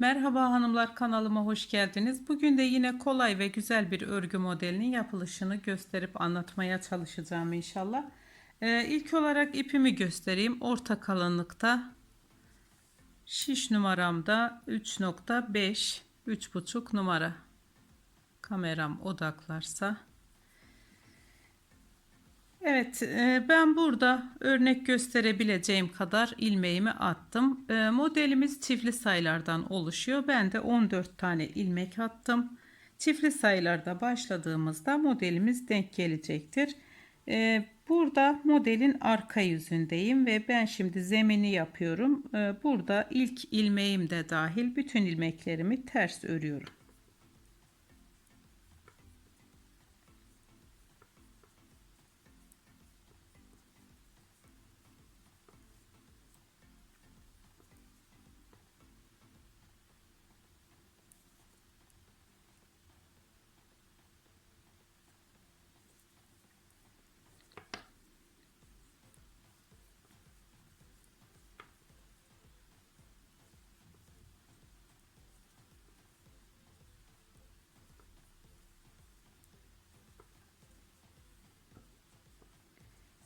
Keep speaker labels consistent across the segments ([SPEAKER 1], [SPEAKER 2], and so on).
[SPEAKER 1] Merhaba hanımlar kanalıma hoş geldiniz. Bugün de yine kolay ve güzel bir örgü modelinin yapılışını gösterip anlatmaya çalışacağım inşallah. Ee, ilk olarak ipimi göstereyim. Orta kalınlıkta şiş numaramda 3.5 3.5 numara. Kameram odaklarsa. Evet e, ben burada örnek gösterebileceğim kadar ilmeğimi attım. E, modelimiz çiftli sayılardan oluşuyor. Ben de 14 tane ilmek attım. Çiftli sayılarda başladığımızda modelimiz denk gelecektir. E, burada modelin arka yüzündeyim ve ben şimdi zemini yapıyorum. Burada ilk ilmeğim de dahil bütün ilmeklerimi ters örüyorum.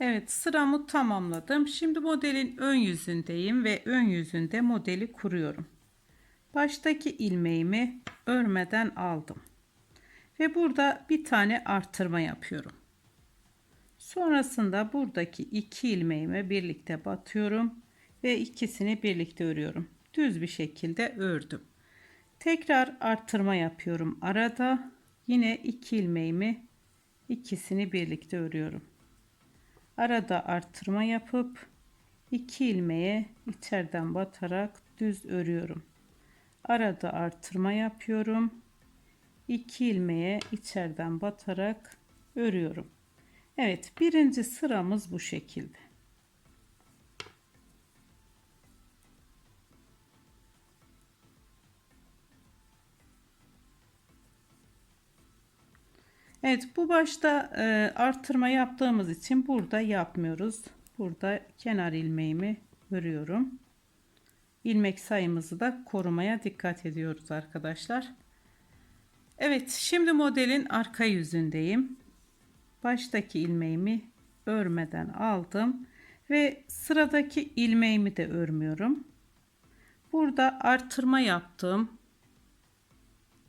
[SPEAKER 1] Evet sıramı tamamladım. Şimdi modelin ön yüzündeyim ve ön yüzünde modeli kuruyorum. Baştaki ilmeğimi örmeden aldım. Ve burada bir tane artırma yapıyorum. Sonrasında buradaki iki ilmeğimi birlikte batıyorum ve ikisini birlikte örüyorum. Düz bir şekilde ördüm. Tekrar artırma yapıyorum. Arada yine iki ilmeğimi ikisini birlikte örüyorum arada artırma yapıp iki ilmeğe içeriden batarak düz örüyorum. Arada artırma yapıyorum. 2 ilmeğe içeriden batarak örüyorum. Evet, birinci sıramız bu şekilde. Evet bu başta e, artırma yaptığımız için burada yapmıyoruz. Burada kenar ilmeğimi örüyorum. İlmek sayımızı da korumaya dikkat ediyoruz arkadaşlar. Evet şimdi modelin arka yüzündeyim. Baştaki ilmeğimi örmeden aldım ve sıradaki ilmeğimi de örmüyorum. Burada artırma yaptığım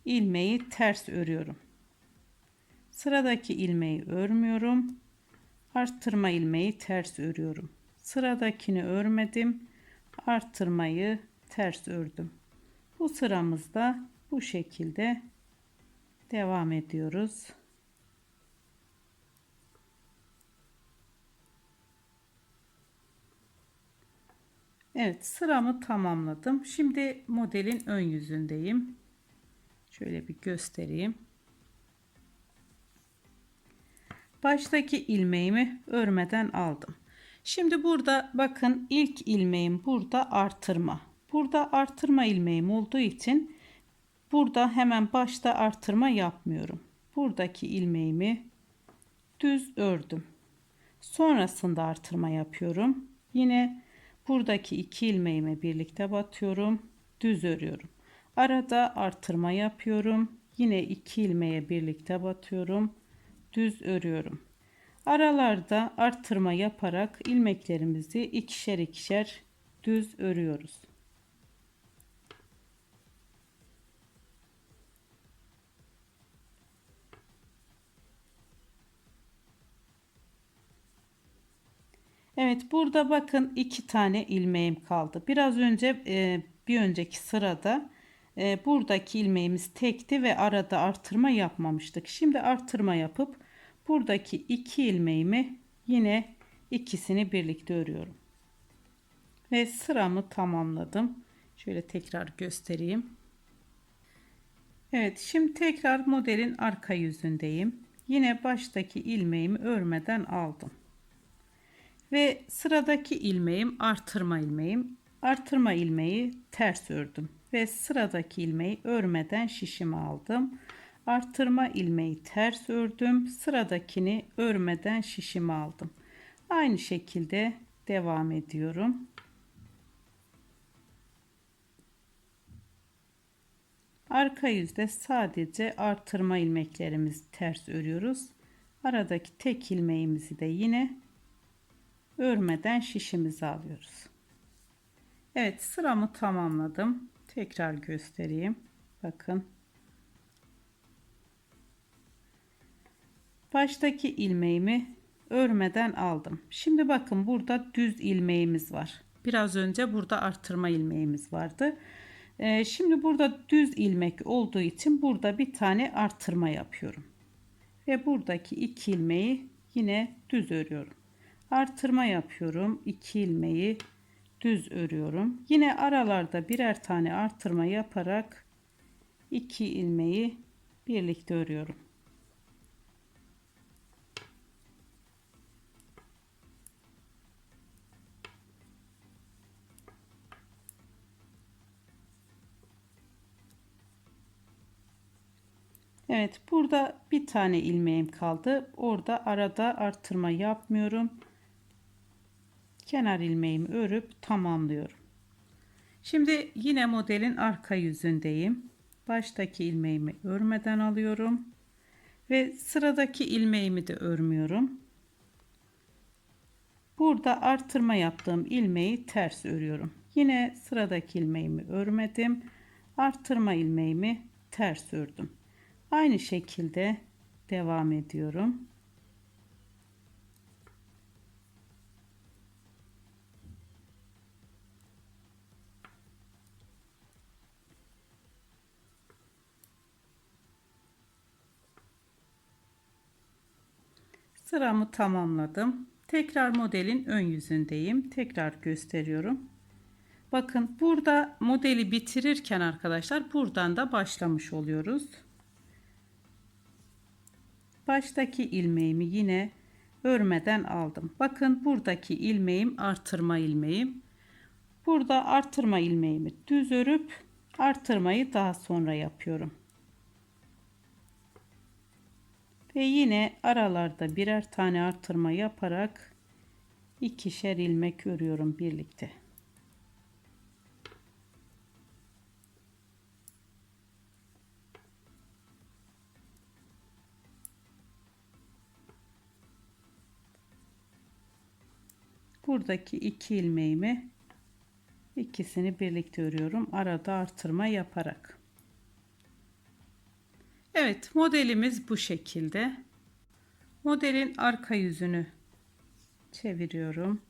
[SPEAKER 1] ilmeği ters örüyorum. Sıradaki ilmeği örmüyorum. Arttırma ilmeği ters örüyorum. Sıradakini örmedim. Arttırmayı ters ördüm. Bu sıramızda bu şekilde devam ediyoruz. Evet sıramı tamamladım. Şimdi modelin ön yüzündeyim. Şöyle bir göstereyim. Baştaki ilmeğimi örmeden aldım. Şimdi burada bakın ilk ilmeğim burada artırma. Burada artırma ilmeğim olduğu için burada hemen başta artırma yapmıyorum. Buradaki ilmeğimi düz ördüm. Sonrasında artırma yapıyorum. Yine buradaki iki ilmeğimi birlikte batıyorum. Düz örüyorum. Arada artırma yapıyorum. Yine iki ilmeğe birlikte batıyorum düz örüyorum. Aralarda arttırma yaparak ilmeklerimizi ikişer ikişer düz örüyoruz. Evet burada bakın iki tane ilmeğim kaldı. Biraz önce e, bir önceki sırada e, buradaki ilmeğimiz tekti ve arada artırma yapmamıştık. Şimdi artırma yapıp buradaki iki ilmeğimi yine ikisini birlikte örüyorum. Ve sıramı tamamladım. Şöyle tekrar göstereyim. Evet şimdi tekrar modelin arka yüzündeyim. Yine baştaki ilmeğimi örmeden aldım. Ve sıradaki ilmeğim artırma ilmeğim. Artırma ilmeği ters ördüm ve sıradaki ilmeği örmeden şişimi aldım. Arttırma ilmeği ters ördüm. Sıradakini örmeden şişimi aldım. Aynı şekilde devam ediyorum. arka yüzde sadece artırma ilmeklerimizi ters örüyoruz. Aradaki tek ilmeğimizi de yine örmeden şişimizi alıyoruz. Evet sıramı tamamladım. Tekrar göstereyim. Bakın. Baştaki ilmeğimi örmeden aldım. Şimdi bakın burada düz ilmeğimiz var. Biraz önce burada artırma ilmeğimiz vardı. Ee, şimdi burada düz ilmek olduğu için burada bir tane artırma yapıyorum. Ve buradaki iki ilmeği yine düz örüyorum. Artırma yapıyorum. 2 ilmeği düz örüyorum. Yine aralarda birer tane artırma yaparak iki ilmeği birlikte örüyorum. Evet burada bir tane ilmeğim kaldı. Orada arada artırma yapmıyorum. Kenar ilmeğimi örüp tamamlıyorum. Şimdi yine modelin arka yüzündeyim. Baştaki ilmeğimi örmeden alıyorum. Ve sıradaki ilmeğimi de örmüyorum. Burada artırma yaptığım ilmeği ters örüyorum. Yine sıradaki ilmeğimi örmedim. Artırma ilmeğimi ters ördüm. Aynı şekilde devam ediyorum. Sıramı tamamladım. Tekrar modelin ön yüzündeyim. Tekrar gösteriyorum. Bakın burada modeli bitirirken arkadaşlar buradan da başlamış oluyoruz. Baştaki ilmeğimi yine örmeden aldım. Bakın buradaki ilmeğim artırma ilmeğim. Burada artırma ilmeğimi düz örüp artırmayı daha sonra yapıyorum. Ve yine aralarda birer tane artırma yaparak ikişer ilmek örüyorum birlikte. Buradaki iki ilmeğimi ikisini birlikte örüyorum. Arada artırma yaparak. Evet modelimiz bu şekilde. Modelin arka yüzünü çeviriyorum.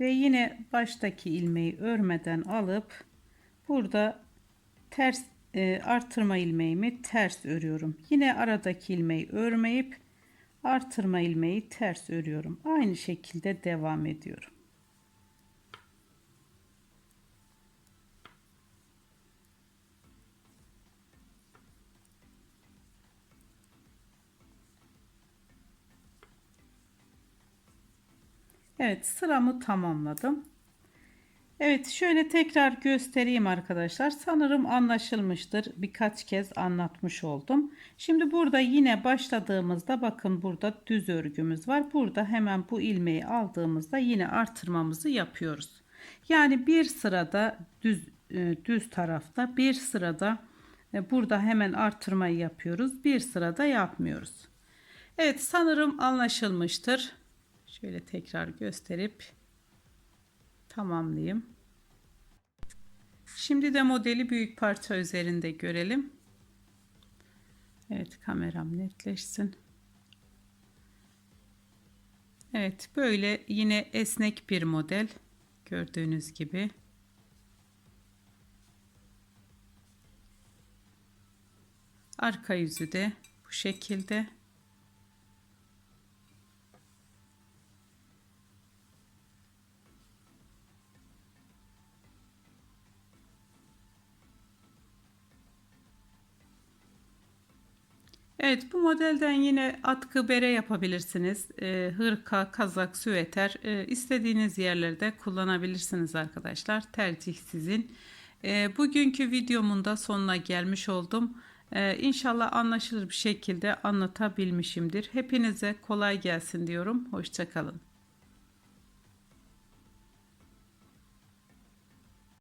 [SPEAKER 1] Ve yine baştaki ilmeği örmeden alıp burada ters e, artırma ilmeğimi ters örüyorum. Yine aradaki ilmeği örmeyip artırma ilmeği ters örüyorum. Aynı şekilde devam ediyorum. Evet sıramı tamamladım. Evet şöyle tekrar göstereyim arkadaşlar. Sanırım anlaşılmıştır. Birkaç kez anlatmış oldum. Şimdi burada yine başladığımızda bakın burada düz örgümüz var. Burada hemen bu ilmeği aldığımızda yine artırmamızı yapıyoruz. Yani bir sırada düz e, düz tarafta bir sırada e, burada hemen artırmayı yapıyoruz. Bir sırada yapmıyoruz. Evet sanırım anlaşılmıştır. Şöyle tekrar gösterip tamamlayayım. Şimdi de modeli büyük parça üzerinde görelim. Evet kameram netleşsin. Evet böyle yine esnek bir model gördüğünüz gibi. Arka yüzü de bu şekilde. Evet bu modelden yine atkı bere yapabilirsiniz. E, hırka, kazak, süveter e, istediğiniz yerlerde kullanabilirsiniz arkadaşlar. Tercih sizin. E, bugünkü videomun da sonuna gelmiş oldum. E, inşallah anlaşılır bir şekilde anlatabilmişimdir. Hepinize kolay gelsin diyorum. Hoşçakalın.